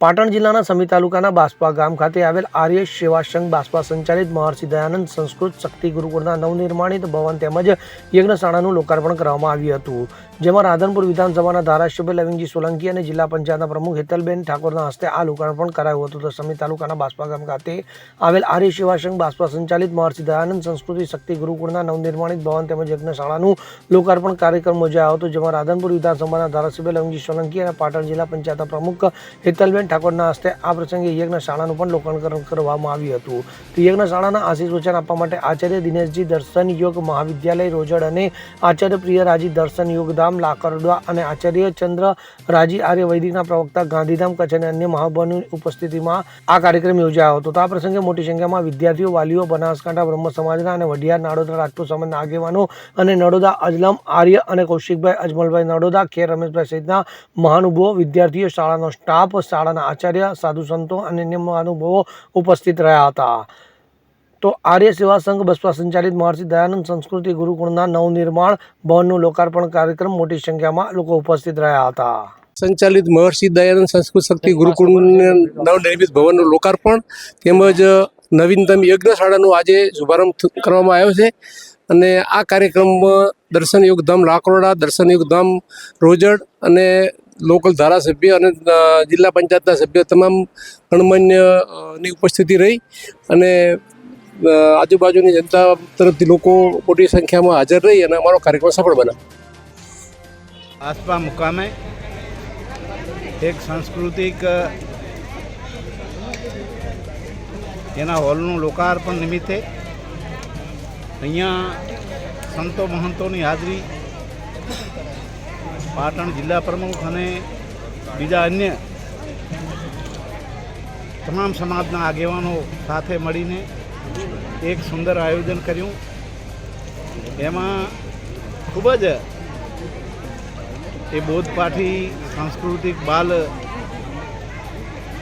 પાટણ જિલ્લાના સમી તાલુકાના બાસ્પા ગામ ખાતે આવેલ આર્ય સેવા સંઘ બાસ્પા સંચાલિત મહર્ષિ દયાનંદ સંસ્કૃત શક્તિ ગુરુકુળના નવનિર્માણિત ભવન તેમજ યજ્ઞશાળાનું લોકાર્પણ કરવામાં આવ્યું હતું. જેમાં રાધનપુર વિધાનસભાના ધારાસભ્ય લવિંગજી સોલંકી અને જિલ્લા પંચાયતના પ્રમુખ હેતલબેન ઠાકોરના હસ્તે આ લોકાર્પણ કરાયું હતું. તો સમી તાલુકાના બાસ્પા ગામ ખાતે આવેલ આર્ય સેવા સંઘ બાસ્પા સંચાલિત મહર્ષિ દયાનંદ સંસ્કૃતિ શક્તિ ગુરુકુળના નવનિર્માણિત ભવન તેમજ યજ્ઞશાળાનું લોકાર્પણ કાર્યક્રમ યોજાયો હતો, જેમાં રાધનપુર વિધાનસભાના ધારાસભ્ય લવિંગજી સોલંકી અને પાટણ જિલ્લા પંચાયતના પ્રમુખ હેતલબેન ઠાકોરના હસ્તે આ પ્રસંગે યજ્ઞશાળાનું પણ લોકાર્પણ કરવામાં આવ્યું હતું. તો યજ્ઞશાળાના આશીષ વચન આપવા માટે આચાર્ય દિનેશજી દર્શન યોગ મહાવિદ્યાલય રોજડ અને આચાર્ય પ્રિયરાજી દર્શન યોગધામ લાકરડવા અને આચાર્ય ચંદ્ર રાજી આર્ય વૈદિકના પ્રવક્તા ગાંધીધામ કચ્છ અને અન્ય મહાનુભાવોની ઉપસ્થિતિમાં આ કાર્યક્રમ યોજાયો હતો. તો આ પ્રસંગે મોટી સંખ્યામાં વિદ્યાર્થીઓ, વાલીઓ, બનાસકાંઠા બ્રહ્મ સમાજના અને વઢિયાર નાડોદરા રાજપૂત સમાજના આગેવાનો અને નડોદા અજલમ, આર્ય અને કૌશિકભાઈ અજમલભાઈ નડોદા ખેર રમેશભાઈ સહિતના મહાનુભવો, વિદ્યાર્થીઓ, શાળાનો સ્ટાફ, શાળાના આચાર્ય, સાધુ સંતો અને અન્ય મહાનુભવો ઉપસ્થિત રહ્યા હતા. તો આર્ય સેવા સંઘ બસપા સંચાલિત મહર્ષિ દયાનંદ સંસ્કૃતિ ગુરુકુળના નવનિર્માણ ભવનનું લોકાર્પણ કાર્યક્રમ મોટી સંખ્યામાં લોકો ઉપસ્થિત રહ્યા હતા. સંચાલિત મહર્ષિ દયાનંદ સંસ્કૃત શક્તિ ગુરુકુળ નવનિર્મિત ભવનનું લોકાર્પણ તેમજ નવીનતમ યજ્ઞશાળાનું આજે શુભારંભ કરવામાં આવ્યો છે. અને આ કાર્યક્રમમાં દર્શન યોગધામ લાકરોડા, દર્શન યોગધામ રોજડ અને લોકલ ધારાસભ્ય અને જિલ્લા પંચાયતના સભ્ય તમામ ગણમાન્યની ઉપસ્થિતિ રહી. અને આજુબાજુની જનતા તરફથી લોકો મોટી સંખ્યામાં હાજર રહી અને અમારો કાર્યક્રમ સફળ બનાવ્યો આસપા મુકામે એક સાંસ્કૃતિક એના હોલનું લોકાર્પણ નિમિત્તે અહીંયા સંતો મહંતોની હાજરી, પાટણ જિલ્લા પ્રમુખ અને બીજા અન્ય તમામ સમાજના આગેવાનો સાથે મળીને એક સુંદર આયોજન કર્યું. એમાં ખૂબ જ એ બોધપાઠી સાંસ્કૃતિક બાલ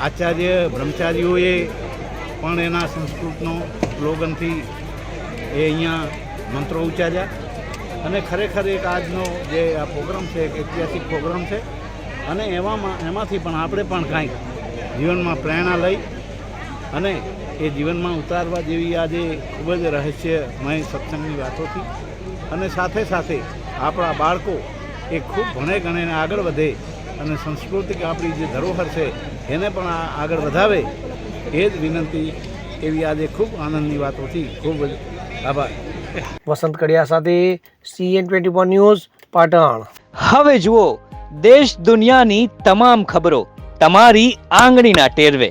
આચાર્ય બ્રહ્મચારીઓએ પણ એના સંસ્કૃતનો સ્લોગનથી એ અહીંયા મંત્રો ઉચ્ચાર્યા. અને ખરેખર એક આજનો જે આ પ્રોગ્રામ છે, એક ઐતિહાસિક પ્રોગ્રામ છે. અને એવામાં, એમાંથી પણ આપણે પણ કાંઈક જીવનમાં પ્રેરણા લઈ અને એ જીવનમાં ઉતારવા જેવી આજે ખૂબ જ રહસ્યમય સત્સંગની વાતોથી અને સાથે સાથે આપણા બાળકો એ ખૂબ ભણે ગણે આગળ વધે અને સંસ્કૃતિક આપણી જે ધરોહર છે એને પણ આ આગળ વધાવે એ જ વિનંતી એવી આજે ખૂબ આનંદની વાતોથી ખૂબ જ આભાર. વસંત કડિયા સાથે CN twenty one news Patan. હવે જુઓ દેશ દુનિયાની તમામ ખબરો તમારી આંગળીના ટેરવે.